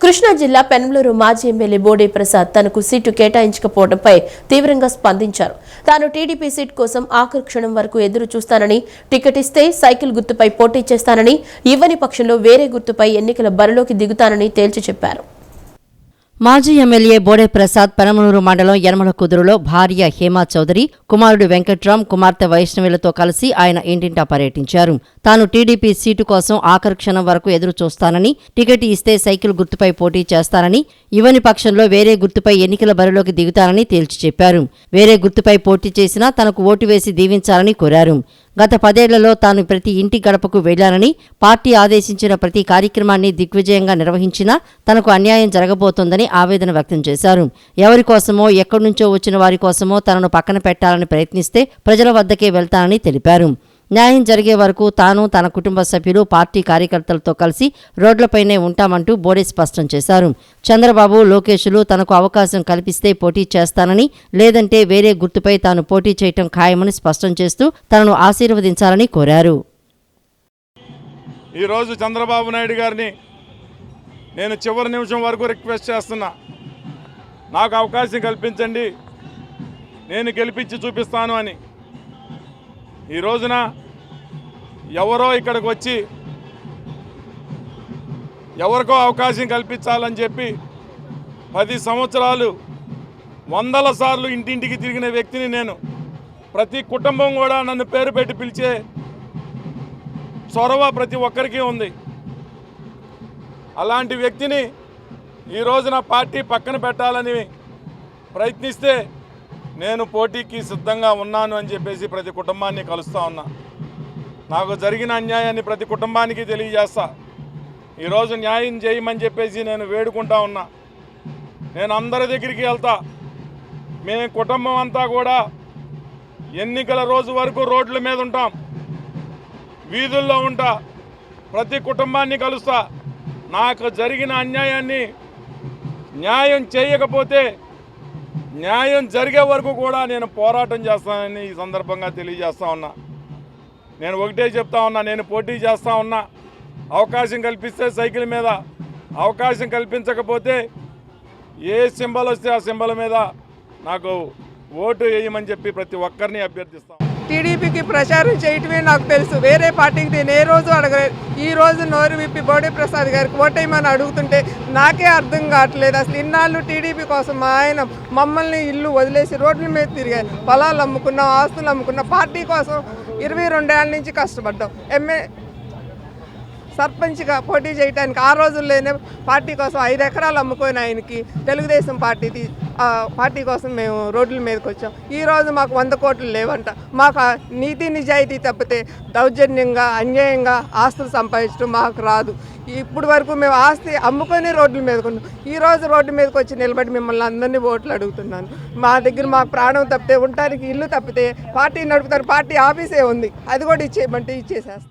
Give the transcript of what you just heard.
కృష్ణా జిల్లా పెనమలూరు మాజీ ఎమ్మెల్యే బోడే ప్రసాద్ తనకు సీటు కేటాయించకపోవడంపై తీవ్రంగా స్పందించారు. తాను టీడీపీ సీట్ కోసం ఆఖరి క్షణం వరకు ఎదురు చూస్తానని టికెట్ ఇస్తే సైకిల్ గుర్తుపై పోటీ చేస్తానని ఇవ్వని పక్షంలో వేరే గుర్తుపై ఎన్నికల బరిలోకి దిగుతానని తేల్చి చెప్పారు. మాజీ ఎమ్మెల్యే బోడే ప్రసాద్ పెనమలూరు మండలం యనమల కుదురులో భార్య హేమా చౌదరి కుమారుడు వెంకట్రామ్ కుమార్తె వైష్ణవిలతో కలిసి ఆయన ఇంటింటా పర్యటించారు. తాను టీడీపీ సీటు కోసం ఆఖరి క్షణం వరకు ఎదురు చూస్తానని టికెట్ ఇస్తే సైకిల్ గుర్తుపై పోటీ చేస్తానని ఇవ్వని పక్షంలో వేరే గుర్తుపై ఎన్నికల బరిలోకి దిగుతానని తేల్చి చెప్పారు. వేరే గుర్తుపై పోటీ చేసినా తనకు ఓటు వేసి దీవించాలని కోరారు. గత పదేళ్ళలో తాను ప్రతి ఇంటి గడపకు వెళ్ళానని పార్టీ ఆదేశించిన ప్రతి కార్యక్రమాన్ని దిగ్విజయంగా నిర్వహించినా తనకు అన్యాయం జరగబోతోందని ఆవేదన వ్యక్తం చేశారు. ఎవరి కోసమో ఎక్కడి నుంచో వచ్చిన వారి కోసమో తనను పక్కన పెట్టాలని ప్రయత్నిస్తే ప్రజల వద్దకే వెళ్తానని తెలిపారు. న్యాయం జరిగే వరకు తాను తన కుటుంబ సభ్యులు పార్టీ కార్యకర్తలతో కలిసి రోడ్లపైనే ఉంటామంటూ బోడే స్పష్టం చేశారు. చంద్రబాబు లోకేషులు తనకు అవకాశం కల్పిస్తే పోటీ చేస్తానని లేదంటే వేరే గుర్తుపై తాను పోటీ చేయటం ఖాయమని స్పష్టం చేస్తూ తనను ఆశీర్వదించాలని కోరారు. ఈరోజు చంద్రబాబు నాయుడు గారిని నేను చివరి నిమిషం వరకు రిక్వెస్ట్ చేస్తున్నా. నాకు అవకాశం కల్పించండి. నేను గెలిపించి చూపిస్తాను అని. ఈ రోజున ఎవరో ఇక్కడికి వచ్చి ఎవరికో అవకాశం కల్పించాలని చెప్పి పది సంవత్సరాలు వందల సార్లు ఇంటింటికి తిరిగిన వ్యక్తిని నేను ప్రతి కుటుంబం కూడా నన్ను పేరు పెట్టి పిలిచే చొరవ ప్రతి ఒక్కరికి ఉంది. అలాంటి వ్యక్తిని ఈ రోజున పార్టీ పక్కన పెట్టాలని ప్రయత్నిస్తే నేను పోటీకి సిద్ధంగా ఉన్నాను అని చెప్పేసి ప్రతి కుటుంబాన్ని కలుస్తూ ఉన్నా. నాకు జరిగిన అన్యాయాన్ని ప్రతి కుటుంబానికి తెలియజేస్తా. ఈరోజు న్యాయం చేయమని చెప్పేసి నేను వేడుకుంటా ఉన్నా. నేను అందరి దగ్గరికి వెళ్తా. మేము కుటుంబం అంతా కూడా ఎన్నికల రోజు వరకు రోడ్ల మీద ఉంటాం. వీధుల్లో ఉంటా. ప్రతి కుటుంబాన్ని కలుస్తా. నాకు జరిగిన అన్యాయాన్ని న్యాయం చేయకపోతే న్యాయం జరిగే వరకు కూడా నేను పోరాటం చేస్తానని ఈ సందర్భంగా తెలియజేస్తా ఉన్నా. నేను ఒకటే చెప్తా ఉన్నా నేను పోటీ చేస్తా ఉన్నా. అవకాశం కల్పిస్తే సైకిల్ మీద అవకాశం కల్పించకపోతే ఏ సింబల్ వస్తే ఆ సింబల్ మీద నాకు ఓటు వేయమని చెప్పి ప్రతి ఒక్కరిని అభ్యర్థిస్తాం టీడీపీకి ప్రచారం చేయటమే నాకు తెలుసు. వేరే పార్టీకి నేను ఏ రోజు అడగలేదు ఈ రోజు నోరు విప్పి బోడే ప్రసాద్ గారికి ఓటేయమని అడుగుతుంటే నాకే అర్థం కావట్లేదు. అసలు ఇన్నాళ్ళు టీడీపీ కోసం మా ఆయన మమ్మల్ని ఇల్లు వదిలేసి రోడ్ల మీద తిరిగారు. పొలాలు అమ్ముకున్నాం ఆస్తులు అమ్ముకున్నాం. పార్టీ కోసం ఇరవై రెండేళ్ళ నుంచి కష్టపడ్డాం. ఎంఏ సర్పంచ్గా పోటీ చేయడానికి ఆ రోజుల్లోనే పార్టీ కోసం ఐదు ఎకరాలు అమ్ముకొని ఆయనకి తెలుగుదేశం పార్టీ పార్టీ కోసం మేము రోడ్ల మీదకి వచ్చాం. ఈ రోజు మాకు వంద కోట్లు లేవంట. మాకు నీతి నిజాయితీ తప్పితే దౌర్జన్యంగా అన్యాయంగా ఆస్తులు సంపాదించడం మాకు రాదు. ఇప్పుడు వరకు మేము ఆస్తి అమ్ముకొని రోడ్ల మీదకి ఉన్నాం. ఈ రోజు రోడ్డు మీదకి వచ్చి నిలబడి మిమ్మల్ని అందరినీ ఓట్లు అడుగుతున్నాను. మా దగ్గర మాకు ప్రాణం తప్పితే ఉండటానికి ఇల్లు తప్పితే పార్టీ నడుపుతారు పార్టీ ఆఫీసే ఉంది. అది కూడా ఇచ్చేయమంటే ఇచ్చేసేస్తాం.